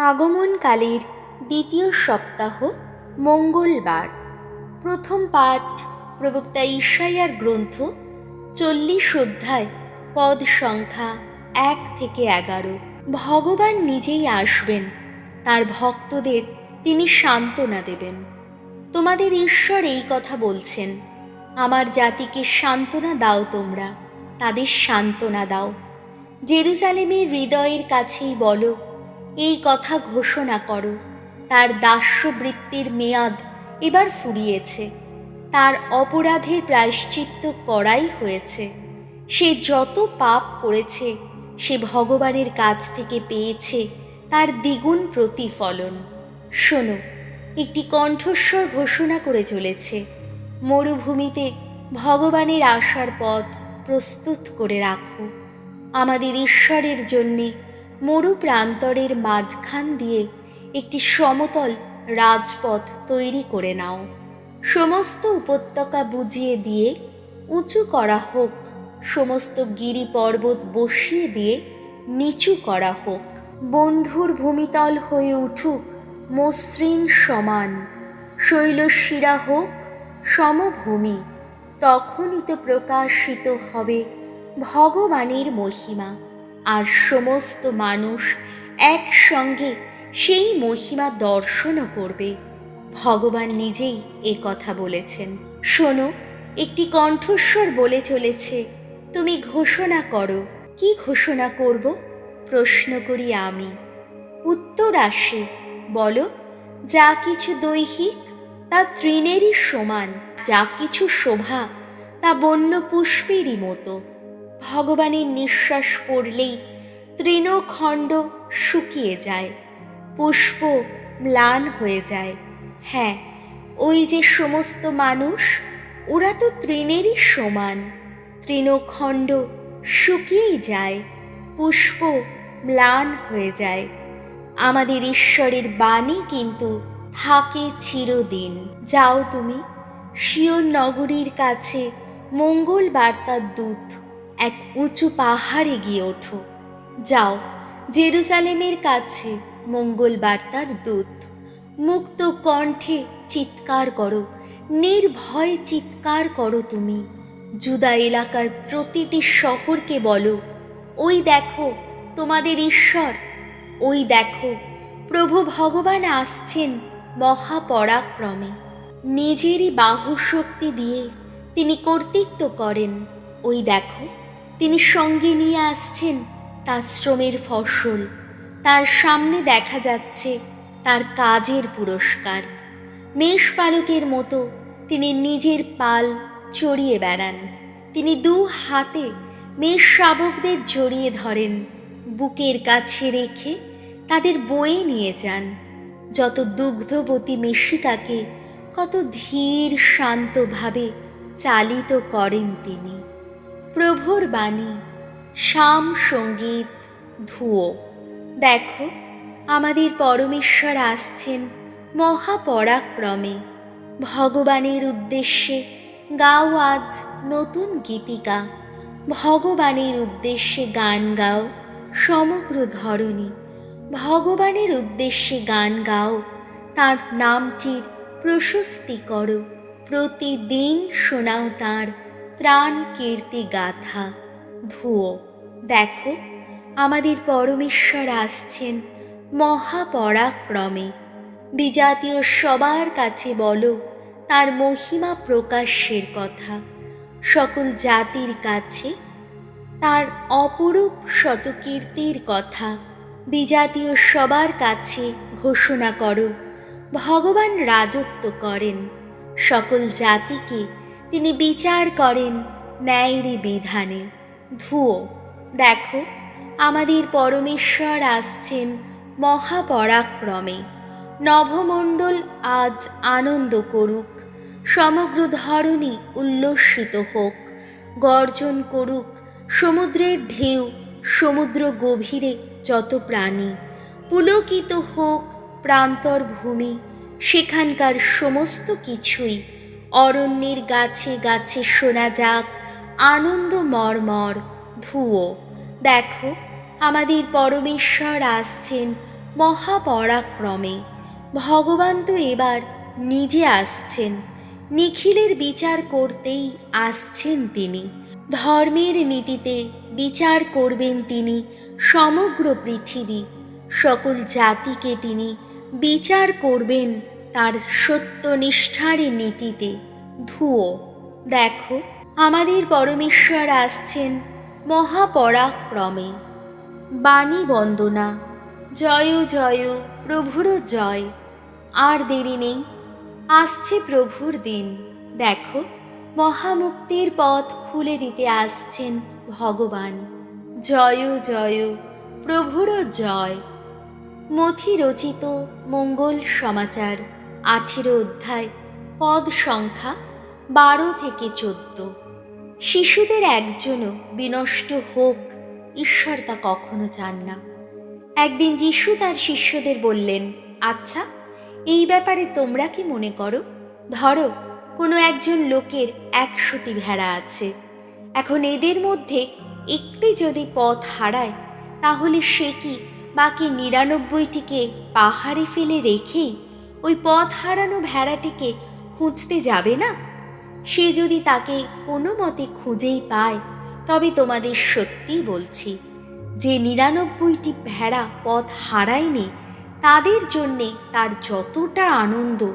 আগমনকালের দ্বিতীয় সপ্তাহ মঙ্গলবার। প্রথম পাঠ প্রবক্তা ঈশাইয়ার গ্রন্থ, চল্লিশ অধ্যায়, পদ সংখ্যা এক থেকে এগারো। ভগবান নিজেই আসবেন, তার ভক্তদের তিনি সান্ত্বনা দেবেন। তোমাদের ঈশ্বর এই কথা বলছেন, আমার জাতিকে সান্ত্বনা দাও তোমরা, তাদের সান্ত্বনা দাও। জেরুজালেমের হৃদয়ের কাছেই বলো এই কথা ঘোষণা করো। তার দাস্যবৃত্তির মেয়াদ এবার ফুরিয়েছে। তার অপরাধের প্রায়শ্চিত্ত করাই হয়েছে। সে যত পাপ করেছে, সে ভগবানের কাছ থেকে পেয়েছে তার দ্বিগুণ প্রতিফলন। শোনো, একটি কণ্ঠস্বর ঘোষণা করে চলেছে। মরুভূমিতে ভগবানের আসার পথ প্রস্তুত করে রাখো। আমাদের ঈশ্বরের জন্যে মরু প্রান্তরের মাঝখান দিয়ে একটি সমতল রাজপথ তৈরি করে নাও। সমস্ত উপত্যকা বুঝিয়ে দিয়ে, উঁচু করা হোক। সমস্ত গিরি পর্বত বসিয়ে দিয়ে, নিচু করা হোক। বন্ধুর ভূমিতল হয়ে উঠুক, মসৃণ সমান। শৈলশিরা হোক, সমভূমি। তখনই তো প্রকাশিত হবে ভগবানের মহিমা। আর সমস্ত মানুষ একসঙ্গে সেই মহিমা দর্শনও করবে। ভগবান নিজেই এ কথা বলেছেন। শোনো, একটি কণ্ঠস্বর বলে চলেছে, তুমি ঘোষণা করো। কি ঘোষণা করব? প্রশ্ন করি আমি। উত্তর আসে, বলো, যা কিছু দৈহিক, তা তৃণেরই সমান, যা কিছু শোভা, তা বন্য পুষ্পেরই মতো। ভগবানের নিঃশ্বাস পড়লেই তৃণখণ্ড শুকিয়ে যায়, পুষ্প ম্লান হয়ে যায়। হ্যাঁ ওই যে সমস্ত মানুষ, ওরা তো তৃণেরই সমান। তৃণখণ্ড শুকিয়েই যায়, পুষ্প ম্লান হয়ে যায়। আমাদের ঈশ্বরের বাণী কিন্তু থাকে চিরদিন। যাও তুমি শিওর নগরীর কাছে মঙ্গল বার্তার দূত। এক উঁচু পাহাড়ে গিয়ে ওঠো। যাও জেরুজালেমের কাছে মঙ্গল বার্তার দূত। মুক্ত কণ্ঠে চিৎকার করো, নির্ভয় চিৎকার করো তুমি। জুদা এলাকার প্রতিটি শহরকে বলো, ওই দেখো, তোমাদের ঈশ্বর। ওই দেখো, প্রভু ভগবান আসছেন মহাপরাক্রমে। নিজেরই বাহু শক্তি দিয়ে তিনি কর্তৃত্ব করেন, ওই দেখো তিনি সঙ্গে নিয়ে আসছেন তার শ্রমের ফসল। তার সামনে দেখা যাচ্ছে তার কাজের পুরস্কার। মেষপালকের মতো তিনি নিজের পাল চড়িয়ে বেড়ান। তিনি দু হাতে মেষ শাবকদের জড়িয়ে ধরেন। বুকের কাছে রেখে তাদের বয়ে নিয়ে যান। যত দুগ্ধবতী মেষিকাকে কত ধীর শান্তভাবে চালিত করেন তিনি। প্রভুর বাণী শাম সংগীত ধুয়ো দেখো, আমাদের পরমেশ্বর আসছেন মহাপরাক্রমে। ভগবানের উদ্দেশ্যে গাও আজ নতুন গীতিকা। ভগবানের উদ্দেশ্যে গান গাও সমগ্র ধরণী। ভগবানের উদ্দেশ্যে গান গাও, তার নামটির প্রশস্তি করো। প্রতিদিন শোনাও তার ত্রাণ কীর্তি গাথা। ধুয়ো দেখো, আমাদের পরমেশ্বর আসছেন মহাপরাক্রমে। বিজাতীয় সবার কাছে বলো, তার মহিমা প্রকাশের কথা। সকল জাতির কাছে তার অপরূপ শতকীর্তির কথা। বিজাতীয় সবার কাছে ঘোষণা করো, ভগবান রাজত্ব করেন। সকল জাতিকে তিনি বিচার করেন ন্যায়েরই বিধানে। ধুয়ো দেখো, আমাদের পরমেশ্বর আসছেন মহাপরাক্রমে। নভমণ্ডল আজ আনন্দ করুক, সমগ্র ধরণী উল্লসিত হোক, গর্জন করুক, সমুদ্রের ঢেউ, সমুদ্র গভীরে যত প্রাণী, পুলকিত হোক প্রান্তর ভূমি সেখানকার সমস্ত কিছুই অরণ্যের গাছে গাছে শোনা যাক, আনন্দ মর্মর ধুয়ো। দেখো, আমাদের পরমেশ্বর আসছেন মহাপরাক্রমে। ভগবান তো এবার নিজে আসছেন। নিখিলের বিচার করতেই আসছেন তিনি। ধর্মের নীতিতে বিচার করবেন তিনি সমগ্র পৃথিবী। সকল জাতিকে তিনি বিচার করবেন তার সত্যনিষ্ঠার নীতিতে ধুয়ো দেখো, আমাদের পরমেশ্বর আসছেন মহাপরাক্রমে। বাণী বন্দনা, জয় জয়, প্রভুর জয়। আর দেরি নেই, আসছে প্রভুর দিন। দেখো, মহামুক্তির পথ খুলে দিতে আসছেন ভগবান। জয় জয়, প্রভুর জয়। মথি রচিত মঙ্গল সমাচার। আঠেরো অধ্যায়, পদ সংখ্যা বারো থেকে চোদ্দ। শিশুদের একজনও বিনষ্ট হোক, ঈশ্বর তা কখনো চান না। একদিন যিশু তার শিষ্যদের বললেন আচ্ছা এই ব্যাপারে তোমরা কি মনে করো? ধরো, কোনো একজন লোকের একশোটি ভেড়া আছে। এখন এদের মধ্যে একটি যদি পথ হারায়, তাহলে সে কি বাকি নিরানব্বইটিকে পাহাড়ে ফেলে রেখেই ওই পথ হারানো ভেড়াটিকে খুঁজতে যাবে না? সে যদি তাকে কোনো মতে খুঁজেই পায়, তবে তোমাদের সত্যিই বলছি, যে নিরানব্বইটি ভেড়া পথ হারায়নি, তাদের জন্যে তার যতটা আনন্দ,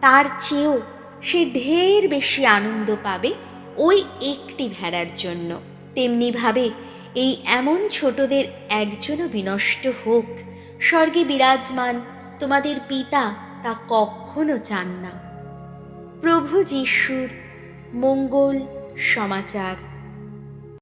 তার চেয়েও সে ঢের বেশি আনন্দ পাবে ওই একটি ভেড়ার জন্য। তেমনিভাবে এই এমন ছোটদের একজনও বিনষ্ট হোক। স্বর্গে বিরাজমান তোমাদের পিতা তা কখনো চান না। প্রভু যিশুর মঙ্গল সমাচার।